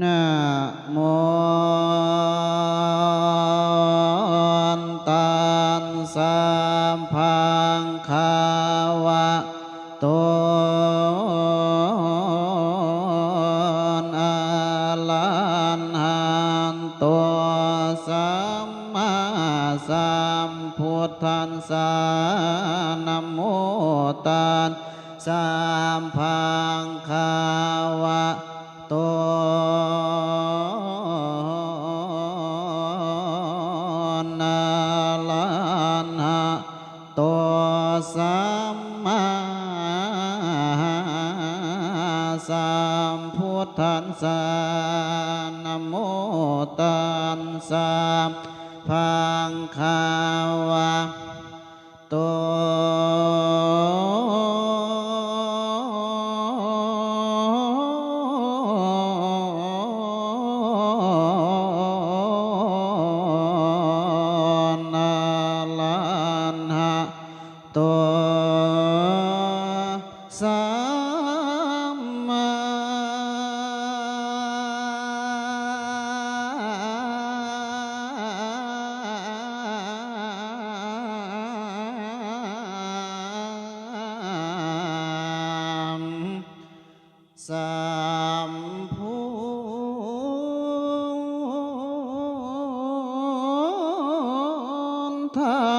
นะโมตัสสะพังคาวะโตอะระหันโตสัมมาสัมพุทธัสสะนะโมตัสสะพังคาวะโตะนโมตัสสะพังคาวะโตนา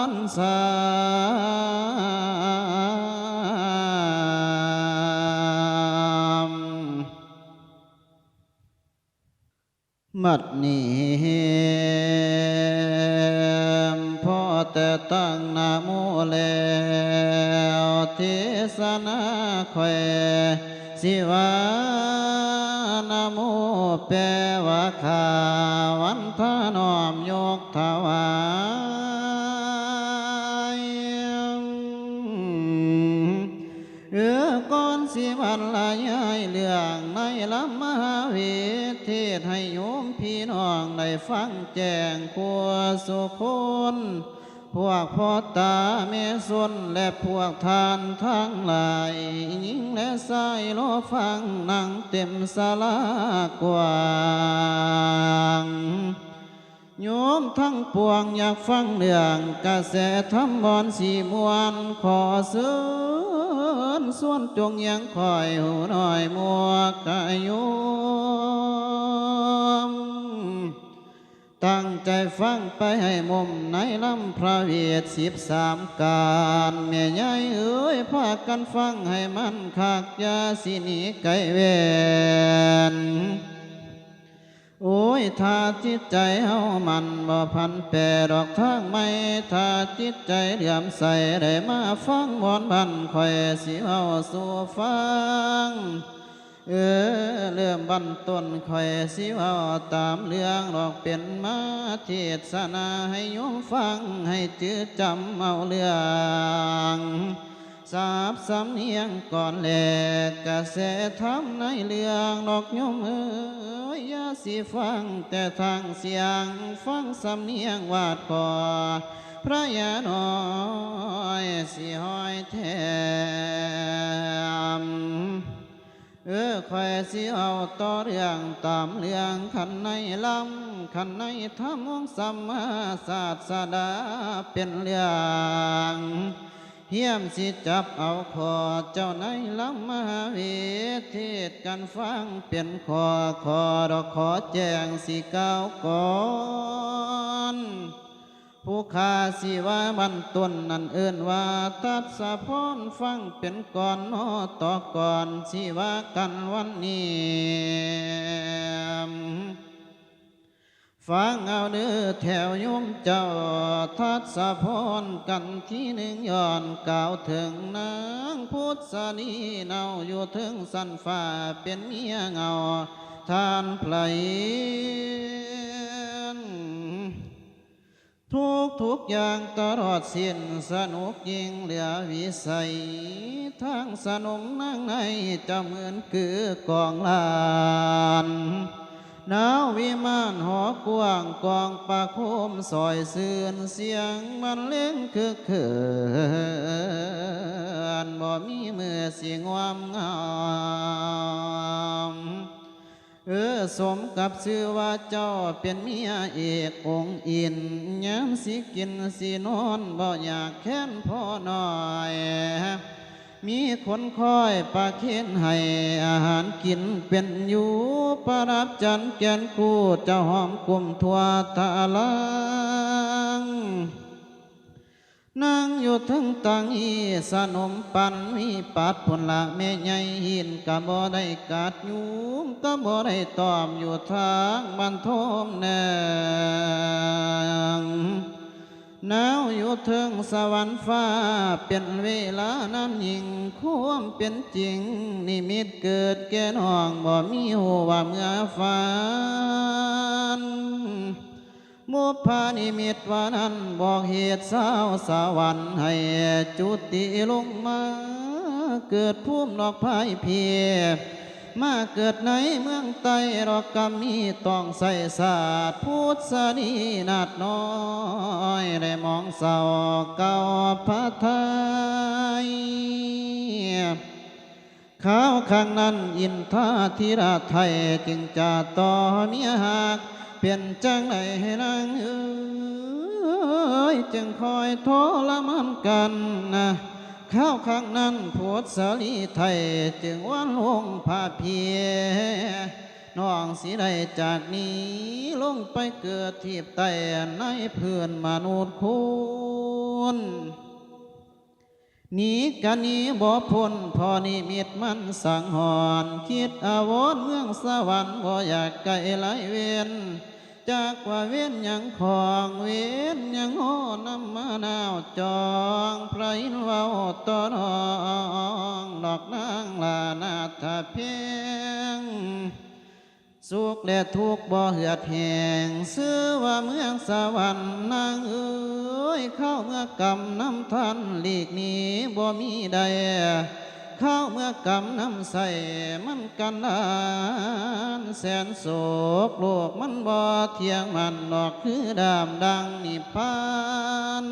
ธันสามมัดนี้พ่อแต่ตั้งนาโมแล้วเทศนาแควสิวานาโมแปลว่าขาวันทานอมยกถวา ฟังแจงขัวสุคนพวกพ่อตาเมสุนและพวกทานทั้งหลายหญิงและชายรอฟังนั่งเต็มสาลากว้างโยมทั้งปวงอยากฟังเรื่องกระแสธรรมบอนสีมวนขอเสริญส่วนจงยังคอยหูหน่อยมัวกะโย ตั้งใจฟังไปให้มุมในลำพระเวทสิบสามการแม่ยายเอ้ยพากันฟังให้มันคักยาสินีไกลเวนโอ้ยถ้าจิตใจเฮามันบ่พันแปรดอกทางไม่ถ้าจิตใจเหลื่อมใสได้มาฟังมอนบันคอยสิเฮาสู่ฟัง เออเริ่มบันต้นคอยสิเฮาตามเรื่องหลอกเป็นมาเทศนาให้โยมฟังให้จืดจำเอาเรื่องสาบสำเนียงก่อนแหลกกระแสทำในเรื่องดอกโยมเออย่าสิฟังแต่ทางเสียงฟังสำเนียงวาดคอพระยาน้อยสิห้อยแทม เออคอยสิเอาต่อเรื่องตามเรื่องขันในลำขันในธรรมองสัมมาศาสดาเป็นเรื่องเฮียมสิจับเอาขอเจ้าในลำมหาวทเทศกันฟังเป็นขอขอดอกขอแจงสิเก้าวก่อน ผู้ขาสิว่าบันต้นนั่นเอื่นว่าตัดสะพอนฟังเป็นก่อนนอต่อก่อนสิว่ากันวันนี้ฟังเอาเด้อแถวโยมเจ้าทัดสะพอนกันที่หนึ่งย้อนกล่าวถึงนางพุทธนีเนาอยู่ถึงสันฟ้าเป็นเมียเงาทานไพล ทุกทุกอย่างตลอดสิ้นสนุกยิ่งเหลือวิสัย ทางสนุมนั่งในจะเหมือนคือกองลานหนาววิมานหอกว้างกองปากโคมซอยเสื่อนเสียงมันเล่งคือเขินบ่มีมือเสียงวามงาม เออสมกับชื่อว่าเจ้าเป็นเมียเอกองค์อินยามสิกินสินอนบ่อยากแค้นพ่อหน่อย มีคนคอยปาเข็นให้อาหารกินเป็นอยู่ประรับจันแกนกูเจ้าหอมกลุ่มทั่วตาลัง นั่งอยู่ถึงตังอีสนมปันมีปัดผลละแม่ใหญ่หินกะบ่ได้กัดยุงก็บ่ได้ตอมอยู่ทางบันทมแนงหนาวอยู่ถึงสวรรค์ฟ้าเป็นเวลาน้ำยิงความเป็นจริง นิมิตเกิดแก่น้องบ่มีหูว่าเมื่อฝัน มุพานิมิตว่านั้นบอกเหตุสาวสวรรค์ให้จุติลงมา เกิดภูมิดอกพายเพียมาเกิดในเมืองไตรอกกรรมีต้องใส่ศาสตร์พุทธนีนาดน้อย ได้มองเศร้าเก่าพระไทยข้าวข้างนั้นอินทาธิราไทยจึงจะต่อเมียหาก เปลี่ยนจังไหนให้นางเอ้ยจึงคอยทรมานกันนะข้าวข้างนั้นผัวสาลีไทย จึงวันลงพาเพียน้องสีได้จากนี้ลงไปเกิดทีบไตในเพื่อนมนุษย์คุณหนีกันหนี้บ่พ้นพอนิมิตมันสังหอน คิดอาวรเมืองสวรรค์บ่อยากไกลไหลเวียน จากว่าเวียนยังของเวียนยังโหน้ำมะนาวจองไพรเว้าตอนองดอกนางลานาถาเพียงสุขและทุกบ่เหือดแหงซื้อว่าเมืองสวรรค์นางเอ้ยเข้าเมื่อกำน้ำทันหลีกหนี้บ่มีใด ข้าเมื่อกำน้ำใส่มันกันดานแสนโศกโลกมันบ่เที่ยงมันดอกคือดามดังนิพพาน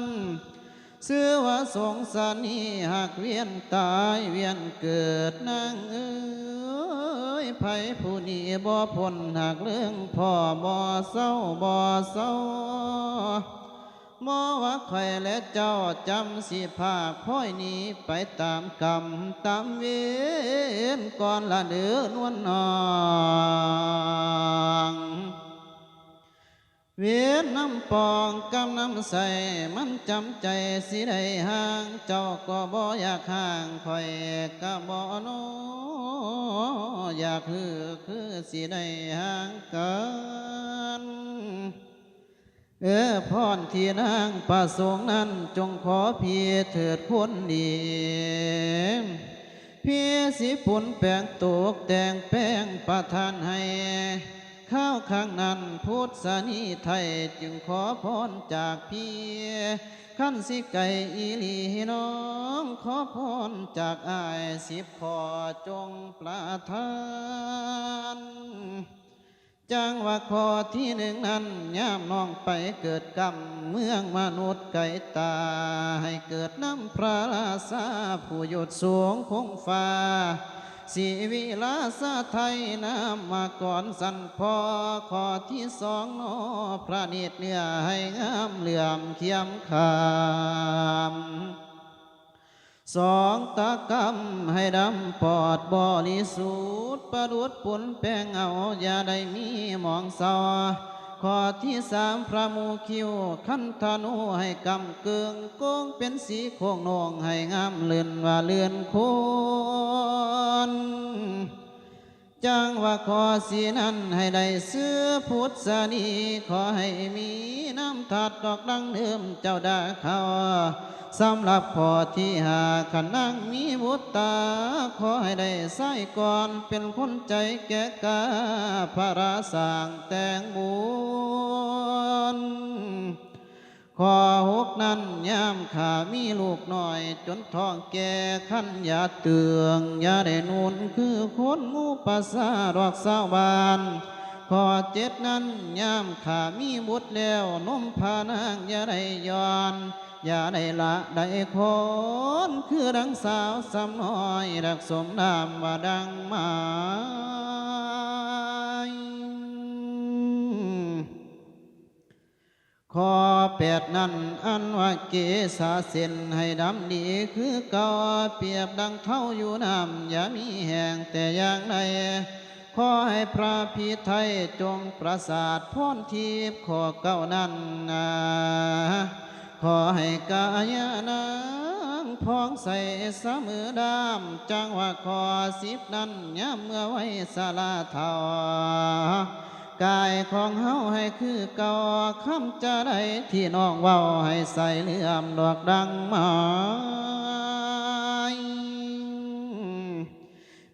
เสื้อว่าสงสารนี้หากเวียนตายเวียนเกิดนางเอ้ยไผผู้นี้บ่พ้นหากเรื่องพ่อบ่เศร้าบ่เศร้า บ่ว่าใครและเจ้าจำสิภาคพ้อยหนี้ไปตามกรรมตามเวรก่อนละเดือนวนนองเวียนน้ำปองกำน้ำใสมันจำใจสิได้ห่างเจ้าก็บ่อยากห่างคอยก็บ่โนอยากคือคือสิได้ห่างกัน เออพรที่นางประสงค์นั้นจงขอเพียเถิดคนดีพี่สิผุนแปลงตกแต่งแป้งประทานให้ ข้าวข้างนั้นพุทธนีไทยจึงขอพรจากพี่ขั้นสิไก่อีลีน้องขอพรจากอายสิบขอจงประทาน จังว่าข้อที่หนึ่งนั้นย่ามน้องไปเกิดกรรมเมืองมนุษย์ไก่ตา ให้เกิดน้ำพระราชาผู้หยุดสูงคงฟ้าสีวิลาสาไทยน้ำมาก่อนสันพอข้อที่สองนอพระเนตรเนื้อให้งามเหลื่อมเขียมขาม สองตากำให้ดำปอดบริสุทธิ์ประดุดปุนแป้งเอาอย่าได้มีมองเศร้าข้อที่สามพระมูคิวขันธนูให้กำเกืองโกงเป็นสีโคงนองให้งามเลื่อนว่าเลื่อนโคน จังว่าขอสีนั้นให้ได้เสื้อพุทธนีขอให้มีน้ำทัดดอกดังเดิมเจ้าดาเขาสำหรับขอที่หาขันนั่งมีบุตรตา ขอให้ได้ใส่ก่อนเป็นคนใจแก่กาพระราสางแต่งบุญ ข้อหกนั้นยามขามีลูกหน่อย จนท้องแก่ขั้นอย่าเตืองอย่าได้นูนคือคนงูปลาซาดอกสาวบานข้อเจ็ดนั้นยามขามีบุตรแล้วนมพานางอย่าได้ย้อนอย่าได้ละได้คนคือดังสาวสำน้อยรักสมนามว่าดังมายขอ แปดนั้นอันว่าเกษาเส้นให้ดำดีคือเก่าเปรียบดังเท่าอยู่น้ำอย่ามีแห่งแต่อย่างใดขอให้พระพิไทยจงประสาทพรทิพย์ขอเก้านั้นนะขอให้กายนางพองใส่สมือดำจังว่าขอสิบนั้นย้ำเมื่อไว้สาลาเทา กายของเฮาให้คือเก่าคำจะได้ที่น้องเว้าให้ใส่เลื่อมดอกดังไมา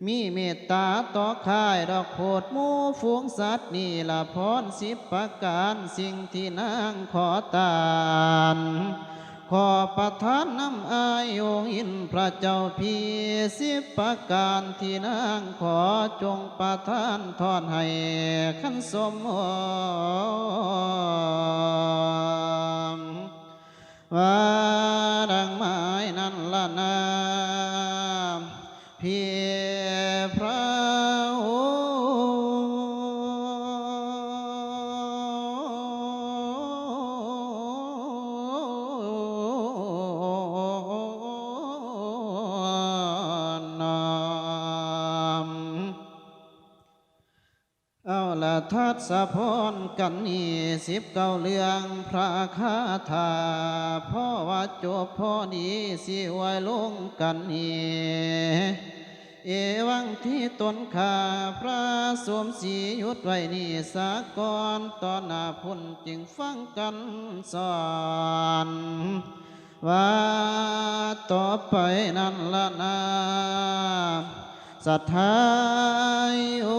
มีเมตตาต่อค่ายดอกโพดมูฝูงสัตว์นี่ละพรสิบประการสิ่งที่นางขอตาน ขอประทานน้ำอายองค์อินพระเจ้าพี่สิบประการที่นางขอจงประทานทอดให้ขันสมหวังว่าดังไม้นั้นละนาเพีย สะพรกันนี่สิบเก้าเรื่องพระคาถาพ่อว่าจบพ่อดีสิไว้ลงกันนี่เอวังที่ตนขาพระสวมสียุดไว้นี่สากรตอนหน้าพุ่นจึงฟังกันสอนว่าต่อไปนั้นละนาสัทธายโอ